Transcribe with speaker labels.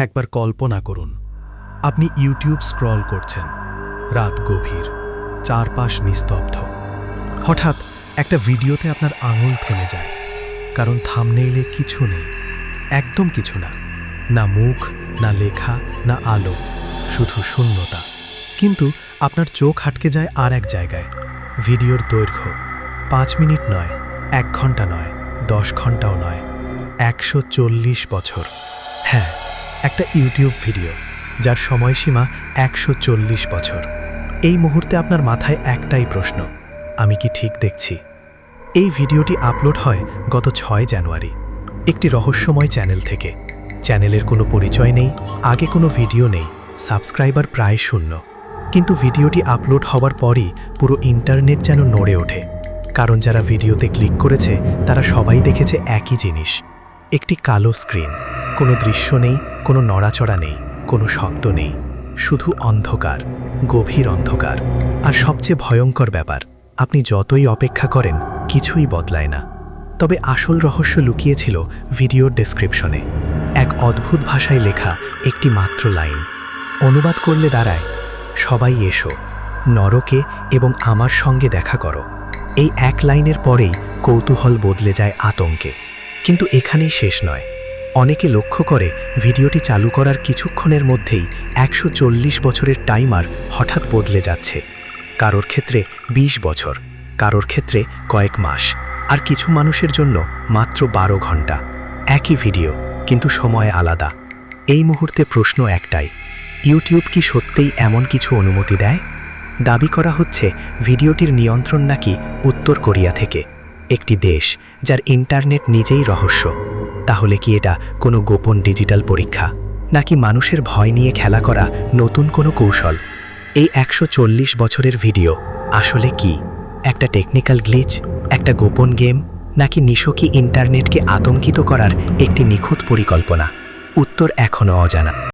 Speaker 1: একবার কল্পনা করুন। আপনি ইউটিউব স্ক্রল করছেন। রাত গভীর, চারপাশ নিস্তব্ধ। হঠাৎ একটা ভিডিওতে আপনার আঙুল থেমে যায়। কারণ থামনেইলে কিছু নেই। একদম কিছু না। না মুখ, না লেখা, না আলো। শুধু শূন্যতা। কিন্তু আপনার চোখ হাটকে যায় আর এক জায়গায়। ভিডিওর দৈর্ঘ্য পাঁচ মিনিট নয়, এক ঘণ্টা নয়, দশ ঘন্টাও নয়। একশো বছর। হ্যাঁ একটা ইউটিউব ভিডিও, যার সময়সীমা একশো চল্লিশ বছর। এই মুহূর্তে আপনার মাথায় একটাই প্রশ্ন, আমি কি ঠিক দেখছি? এই ভিডিওটি আপলোড হয় গত ছয় জানুয়ারি। একটি রহস্যময় চ্যানেল থেকে। চ্যানেলের কোনো পরিচয় নেই, আগে কোনো ভিডিও নেই, সাবস্ক্রাইবার প্রায় শূন্য। কিন্তু ভিডিওটি আপলোড হওয়ার পরই পুরো ইন্টারনেট যেন নড়ে ওঠে। কারণ যারা ভিডিওতে ক্লিক করেছে, তারা সবাই দেখেছে একই জিনিস, একটি কালো স্ক্রিন। কোনো দৃশ্য নেই কোনো নড়াচড়া নেই, কোনো শব্দ নেই, শুধু অন্ধকার, গভীর অন্ধকার। আর সবচেয়ে ভয়ঙ্কর ব্যাপার, আপনি যতই অপেক্ষা করেন, কিছুই বদলায় না। তবে আসল রহস্য লুকিয়েছিল ভিডিওর ডেসক্রিপশনে। এক অদ্ভুত ভাষায় লেখা একটি মাত্র লাইন। অনুবাদ করলে দাঁড়ায়, সবাই এসো, নরকে এবং আমার সঙ্গে দেখা করো। এই এক লাইনের পরেই কৌতূহল বদলে যায় আতঙ্কে। কিন্তু এখানেই শেষ নয়। অনেকে লক্ষ্য করে ভিডিওটি চালু করার কিছুক্ষণের মধ্যেই একশো চল্লিশ বছরের টাইমার হঠাৎ বদলে যাচ্ছে। কারোর ক্ষেত্রে ২০ বছর, কারোর ক্ষেত্রে কয়েক মাস, আর কিছু মানুষের জন্য মাত্র বারো ঘণ্টা। একই ভিডিও, কিন্তু সময় আলাদা। এই মুহূর্তে প্রশ্ন একটাই, ইউটিউব কি সত্যিই এমন কিছু অনুমতি দেয়? দাবি করা হচ্ছে, ভিডিওটির নিয়ন্ত্রণ নাকি উত্তর কোরিয়া থেকে, একটি দেশ যার ইন্টারনেট নিজেই রহস্য। তাহলে কি এটা কোনো গোপন ডিজিটাল পরীক্ষা? নাকি মানুষের ভয় নিয়ে খেলা করা নতুন কোনো কৌশল? এই একশো চল্লিশ বছরের ভিডিও আসলে কি? একটা টেকনিক্যাল গ্লিচ? একটা গোপন গেম? নাকি নিশকি ইন্টারনেটকে আতঙ্কিত করার একটি নিখুঁত পরিকল্পনা? উত্তর এখনও অজানা।